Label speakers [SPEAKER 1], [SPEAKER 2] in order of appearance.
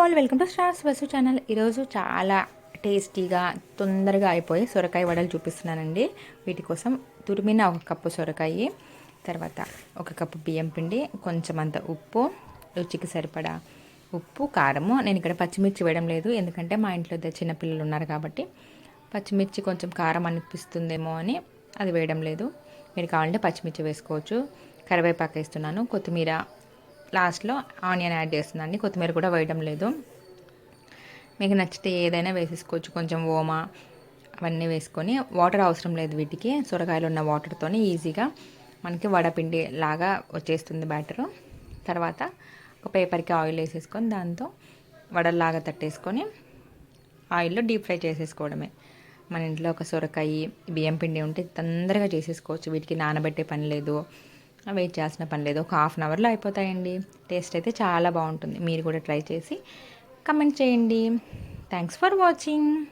[SPEAKER 1] All welcome to stars బస్సు channel ఈరోజు చాలా టేస్టీగా తొందరగా అయిపోయి సొరకాయ వడలు చూపిస్తున్నానండి. వీటి కోసం తురిమిన ఒక కప్పు సొరకాయ తర్వాత ఒక కప్పు బియ్యం పిండి కొంచెం అంత ఉప్పు రుచికి సరిపడా ఉప్పు కారము. నేను ఇక్కడ పచ్చిమిర్చి వేయడం లేదు ఎందుకంటే మా ఇంట్లో ఇద్దరు చిన్నపిల్లలు ఉన్నారు కాబట్టి పచ్చిమిర్చి కొంచెం కారం అనిపిస్తుందేమో అని అది వేయడం లేదు. మీరు కావాలంటే పచ్చిమిర్చి వేసుకోవచ్చు. కరివేపాకు వేస్తున్నాను కొత్తిమీర లాస్ట్లో ఆనియన్ యాడ్ చేస్తుందండి. కొత్తిమీర కూడా వేయడం లేదు. మీకు నచ్చితే ఏదైనా వేసేసుకోవచ్చు. కొంచెం ఓమా అవన్నీ వేసుకొని వాటర్ అవసరం లేదు వీటికి. సొరకాయలు ఉన్న వాటర్తో ఈజీగా మనకి వడపిండి లాగా వచ్చేస్తుంది బ్యాటరు. తర్వాత ఒక పేపర్కి ఆయిల్ వేసేసుకొని దాంతో వడల్లాగా తట్టేసుకొని ఆయిల్లో డీప్ ఫ్రై చేసేసుకోవడమే. మన ఇంట్లో ఒక సొరకాయ బియ్యం పిండి ఉంటే తొందరగా చేసేసుకోవచ్చు. వీటికి నానబెట్టే పని లేదు. వెయిట్ చేయాల్సిన పని లేదు. ఒక హాఫ్ అన్ అవర్లో అయిపోతాయండి. టేస్ట్ అయితే చాలా బాగుంటుంది. మీరు కూడా ట్రై చేసి కమెంట్ చేయండి. Thanks for watching